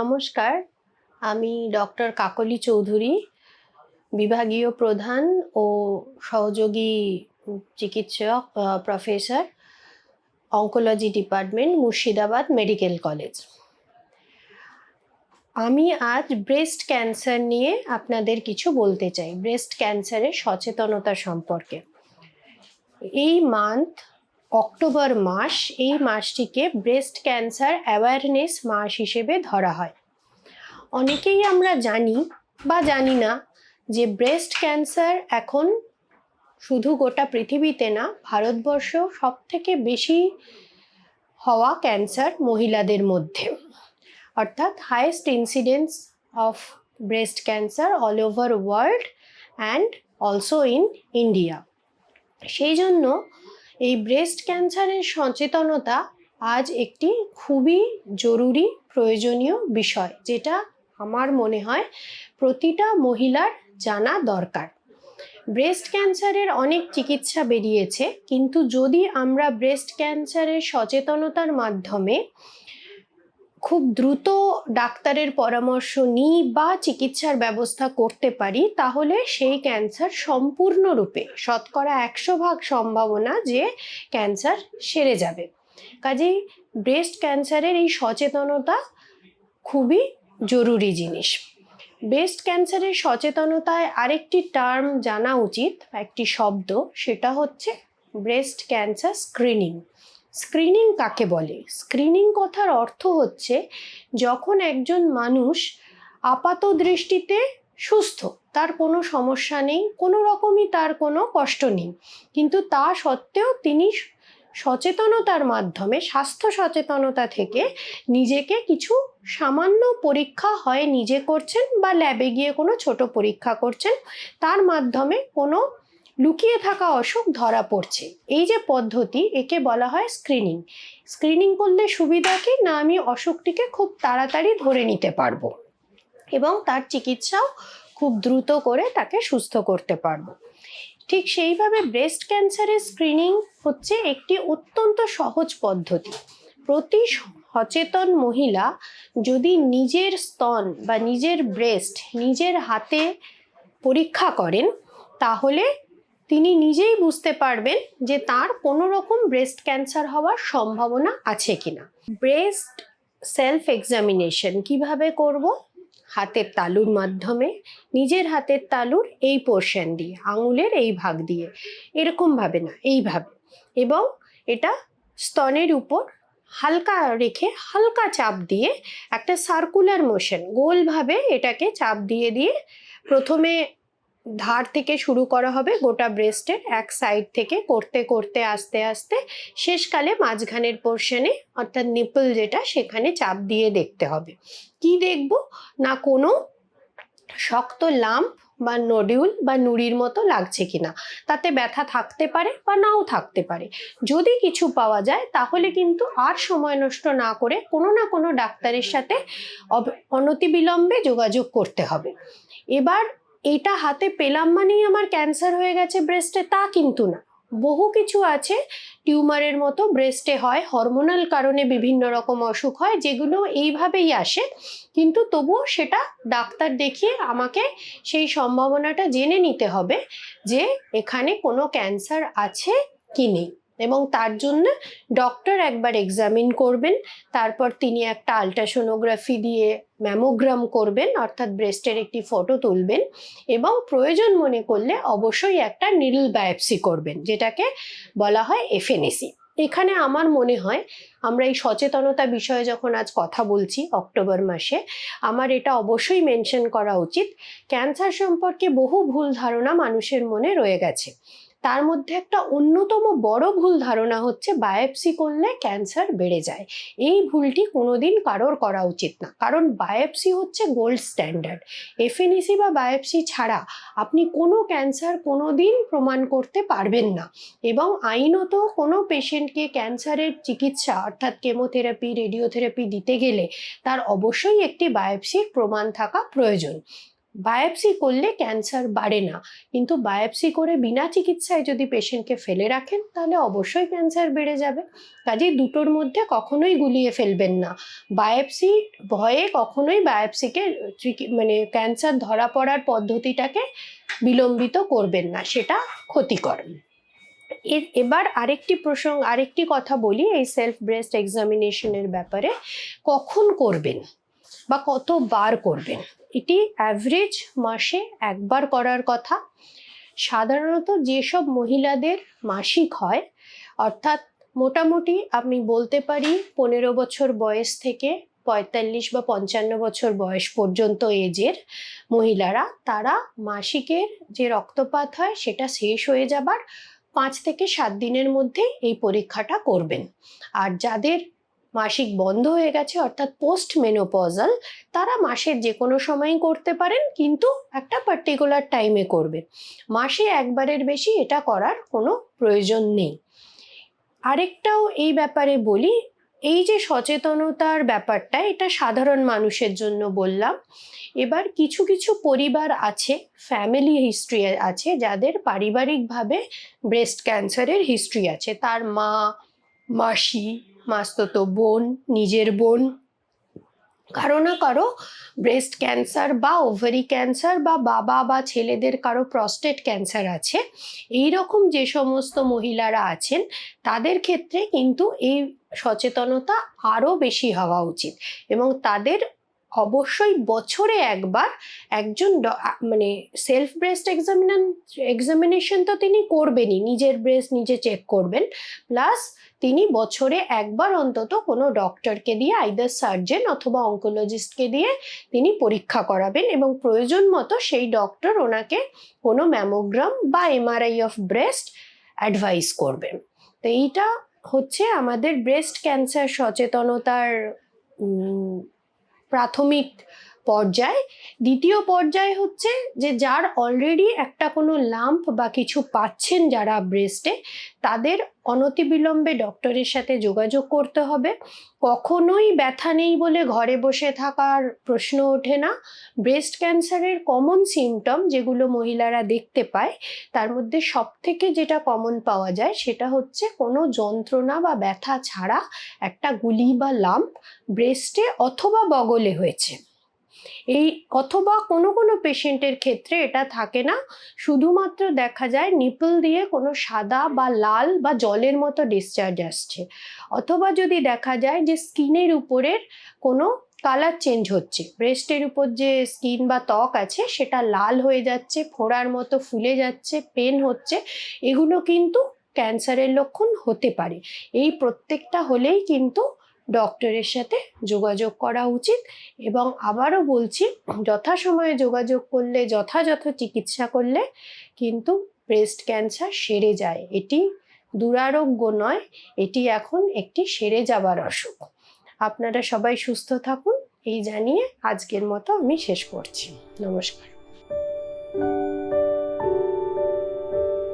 নমস্কার, আমি ডক্টর কাকলি চৌধুরী, বিভাগীয় প্রধান ও সহযোগী চিকিৎসক professor, oncology department, Murshidabad medical college. আমি আজ ব্রেস্ট ক্যান্সার নিয়ে আপনাদের কিছু বলতে চাই, ব্রেস্ট ক্যান্সারের সচেতনতা সম্পর্কে। এই মান্থ অক্টোবর মাস এই মাসটিকে ব্রেস্ট ক্যান্সার অ্যাওয়ারনেস মাস হিসেবে ধরা হয়। অনেকেই আমরা জানি বা জানি না যে ব্রেস্ট ক্যান্সার এখন শুধু গোটা পৃথিবীতে না ভারতবর্ষ সব থেকে বেশি হওয়া ক্যান্সার মহিলাদের মধ্যে। অর্থাৎ highest incidence of breast cancer all over world and also in India সেই জন্য এই ব্রেস্ট ক্যান্সারের সচেতনতা আজ একটি খুবই জরুরি, প্রয়োজনীয় বিষয়, যেটা আমার মনে হয় প্রতিটা মহিলার জানা দরকার। ব্রেস্ট ক্যান্সারের অনেক চিকিৎসা বেরিয়েছে, কিন্তু যদি আমরা ব্রেস্ট ক্যান্সারের সচেতনতার মাধ্যমে খুব দ্রুত ডাক্তারের পরামর্শ নিই বা চিকিৎসার ব্যবস্থা করতে পারি, তাহলে সেই ক্যান্সার সম্পূর্ণরূপে, শতকরা একশো ভাগ সম্ভাবনা যে ক্যান্সার সেরে যাবে। কাজেই ব্রেস্ট ক্যান্সারের এই সচেতনতা খুবই জরুরি জিনিস। ব্রেস্ট ক্যান্সারের সচেতনতায় আরেকটি টার্ম জানা উচিত, একটি শব্দ, সেটা হচ্ছে ব্রেস্ট ক্যান্সার স্ক্রিনিং। স্ক্রিনিং কাকে বলে? স্ক্রিনিং কথার অর্থ হচ্ছে যখন একজন মানুষ আপাত দৃষ্টিতে সুস্থ, তার কোনো সমস্যা নেই, কোনো রকমই তার কোনো কষ্ট নেই। কিন্তু তা সত্ত্বেও তিনি সচেতনতার মাধ্যমে, স্বাস্থ্য সচেতনতা থেকে নিজেকে কিছু সামান্য পরীক্ষা হয়, নিজে করছেন বা ল্যাবে গিয়ে কোনো ছোট পরীক্ষা করছেন, তার মাধ্যমে কোনো লুকিয়ে থাকা অসুখ ধরা পড়ছে। এই যে পদ্ধতি, একে বলা হয় স্ক্রিনিং স্ক্রিনিং করলে সুবিধা কি না আমি অসুখটিকে খুব তাড়াতাড়ি ধরে নিতে পারব এবং তার চিকিৎসাও খুব দ্রুত করে তাকে সুস্থ করতে পারব। ঠিক সেইভাবে ব্রেস্ট ক্যান্সারের স্ক্রিনিং হচ্ছে একটি অত্যন্ত সহজ পদ্ধতি। প্রতি সচেতন মহিলা যদি নিজের স্তন বা নিজের ব্রেস্ট নিজের হাতে পরীক্ষা করেন, তাহলে তিনি নিজেই বুঝতে পারবেন যে তার কোনো রকম ব্রেস্ট ক্যান্সার হওয়ার সম্ভাবনা আছে কিনা। ব্রেস্ট সেলফ এক্সামিনেশন কীভাবে করব? হাতের তালুর মাধ্যমে, নিজের হাতের তালুর এই পোর্শন দিয়ে, আঙুলের এই ভাগ দিয়ে। এরকমভাবে না, এইভাবে। এবং এটা স্তনের উপর হালকা রেখে হালকা চাপ দিয়ে একটা সার্কুলার মোশন গোলভাবে এটাকে চাপ দিয়ে দিয়ে প্রথমে ধার থেকে শুরু করা হবে গোটা ব্রেস্টের এক সাইড থেকে করতে করতে, আস্তে আস্তে। শেষকালে মাঝখানের পোর্শনে অর্থাৎ নিপল যেটা, সেখানে চাপ দিয়ে দেখতে হবে। কি দেখব? না কোনো শক্ত লাম্প বা নডিউল বা নুড়ির মতো লাগছে কিনা। তাতে ব্যথা থাকতে পারে বা নাও থাকতে পারে। যদি কিছু পাওয়া যায়, তাহলে কিন্তু আর সময় নষ্ট না করে কোনো না কোনো ডাক্তারের সাথে অনতিবিলম্বে যোগাযোগ করতে হবে। এবার এটা হাতে পেলাম মানেই আমার ক্যান্সার হয়ে গেছে ব্রেস্টে তা কিন্তু না। বহু কিছু আছে, টিউমারের মতো ব্রেস্টে হয় হরমোনাল কারণে বিভিন্ন রকম অসুখ হয়, যেগুলো এইভাবেই আসে। কিন্তু তবুও সেটা ডাক্তার দেখিয়ে আমাকে সেই সম্ভাবনাটা জেনে নিতে হবে যে এখানে কোনো ক্যান্সার আছে কি নেই। এবং তার জন্য ডক্টর একবার এক্সামিন করবেন, তারপর তিনি একটা আলট্রাসোনোগ্রাফি দিয়ে ম্যামোগ্রাম করবেন, অর্থাৎ ব্রেস্টের একটি ফটো তুলবেন এবং প্রয়োজন মনে করলে অবশ্যই একটা নিডল বায়োপসি করবেন, যেটাকে বলা হয় এফএনএসি এখানে আমার মনে হয়, আমরা এই সচেতনতা বিষয়ে যখন আজ কথা বলছি অক্টোবর মাসে, আমার এটা অবশ্যই মেনশন করা উচিত। ক্যান্সার সম্পর্কে বহু ভুল ধারণা মানুষের মনে রয়ে গেছে। তার মধ্যে একটা অন্যতম বড় ভুল ধারণা হচ্ছে বায়োপসি করলে ক্যান্সার বেড়ে যায়। এই ভুলটি কোনোদিন কারোর করা উচিত না। কারণ বায়োপসি হচ্ছে গোল্ড স্ট্যান্ডার্ড। এফএনএসি বা বায়োপসি ছাড়া আপনি কোনো ক্যান্সার কোনো দিন প্রমাণ করতে পারবেন না। এবং আইনত কোনো পেশেন্টকে ক্যান্সারের চিকিৎসা অর্থাৎ কেমোথেরাপি, রেডিওথেরাপি দিতে গেলে তার অবশ্যই একটি বায়োপসির প্রমাণ থাকা প্রয়োজন। বায়োপসি করলে ক্যান্সার বাড়ে না। কিন্তু বায়োপসি করে বিনা চিকিৎসায় যদি পেশেন্টকে ফেলে রাখেন, তাহলে অবশ্যই ক্যান্সার বেড়ে যাবে। কাজেই দুটোর মধ্যে কখনোই গুলিয়ে ফেলবেন না। বায়োপসি ভয়ে কখনোই বায়োপসিকে মানে ক্যান্সার ধরা পড়ার পদ্ধতিটাকে বিলম্বিত করবেন না, সেটা ক্ষতিকর। এবার আরেকটি প্রসঙ্গ, আরেকটি কথা বলি এই সেলফ ব্রেস্ট এক্সামিনেশনের ব্যাপারে। কখন করবেন? বা কতবার করবেন? এটি অ্যাভারেজ মাসে একবার করার কথা। সাধারণত যেসব মহিলাদের মাসিক হয়, অর্থাৎ মোটামুটি আমি বলতে পারি পনেরো বছর বয়স থেকে পঁয়তাল্লিশ বা পঞ্চান্ন বছর বয়স পর্যন্ত এজের মহিলারা, তারা মাসিকের যে রক্তপাত হয় সেটা শেষ হয়ে যাবার পাঁচ থেকে সাত দিনের মধ্যে এই পরীক্ষাটা করবেন। আর যাদের মাসিক বন্ধ হয়ে গেছে, অর্থাৎ পোস্ট মেনোপজাল তারা মাসের যে কোনো সময়ই করতে পারেন, কিন্তু একটা পার্টিকুলার টাইমে করবেন মাসে একবারের বেশি এটা করার কোনো প্রয়োজন নেই। আরেকটাও এই ব্যাপারে বলি, এই যে সচেতনতার ব্যাপারটা, এটা সাধারণ মানুষের জন্য বললাম। এবার কিছু কিছু পরিবার আছে ফ্যামিলি হিস্ট্রি আছে, যাদের পারিবারিকভাবে ব্রেস্ট ক্যান্সারের হিস্ট্রি আছে। তার মা, মাসি মাস্ততো বোন, নিজের বোন। কারও না কারও ব্রেস্ট ক্যান্সার বা ওভারি ক্যান্সার বা বাবা বা ছেলেদের কারও প্রস্টেট ক্যান্সার আছে। এই রকম যে সমস্ত মহিলারা আছেন, তাদের ক্ষেত্রে কিন্তু এই সচেতনতা আরও বেশি হওয়া উচিত এবং তাদের অবশ্যই বছরে একবার একজন মানে সেলফ ব্রেস্ট এক্সামিনান এক্সামিনেশন তো তিনি করবেনই, নিজের ব্রেস্ট নিজে চেক করবেন প্লাস তিনি বছরে একবার অন্তত কোনো ডক্টরকে দিয়ে আইদার সার্জেন অথবা অঙ্কোলজিস্টকে দিয়ে তিনি পরীক্ষা করাবেন এবং প্রয়োজন মতো সেই ডক্টর ওনাকে কোনো ম্যামোগ্রাম বা এমআরআই অফ ব্রেস্ট অ্যাডভাইস করবেন। তো এইটা হচ্ছে আমাদের ব্রেস্ট ক্যান্সার সচেতনতার প্রাথমিক পর্যায়। দ্বিতীয় পর্যায় হচ্ছে যে যার অলরেডি একটা কোনো লাম্প বা কিছু পাচ্ছেন যারা ব্রেস্টে তাদের অনতিবিলম্বে ডক্টরের সাথে যোগাযোগ করতে হবে। কখনোই ব্যথা নেই বলে ঘরে বসে থাকার প্রশ্ন ওঠে না। ব্রেস্ট ক্যান্সারের কমন সিমটম যেগুলো মহিলারা দেখতে পায়, তার মধ্যে সব থেকে যেটা কমন পাওয়া যায় সেটা হচ্ছে কোনো যন্ত্রণা বা ব্যথা ছাড়া একটা গুলি বা লাম্প ব্রেস্টে অথবা বগলে হয়েছে। এই অথবা কোনো কোনো পেশেন্টের ক্ষেত্রে এটা থাকে না। শুধুমাত্র দেখা যায় নিপল দিয়ে কোনো সাদা বা লাল বা জলের মতো ডিসচার্জ আসছে। অথবা যদি দেখা যায় যে স্কিনের উপরের কোনো কালার চেঞ্জ হচ্ছে ব্রেস্টের উপর যে স্কিন বা ত্বক আছে সেটা লাল হয়ে যাচ্ছে, ফোড়ার মতো ফুলে যাচ্ছে পেন হচ্ছে, এগুলো কিন্তু ক্যান্সারের লক্ষণ হতে পারে। এই প্রত্যেকটা হলেই কিন্তু ডক্টরের সাথে যোগাযোগ করা উচিত এবং আবারও বলছি, যথাসময়ে যোগাযোগ করলে, যথাযথ চিকিৎসা করলে কিন্তু ব্রেস্ট ক্যান্সার সেরে যায়। এটি দুরারোগ্য নয়, এটি এখন একটি সেরে যাবার অসুখ। আপনারা সবাই সুস্থ থাকুন, এই জানিয়ে আজকের মতো আমি শেষ করছি। নমস্কার।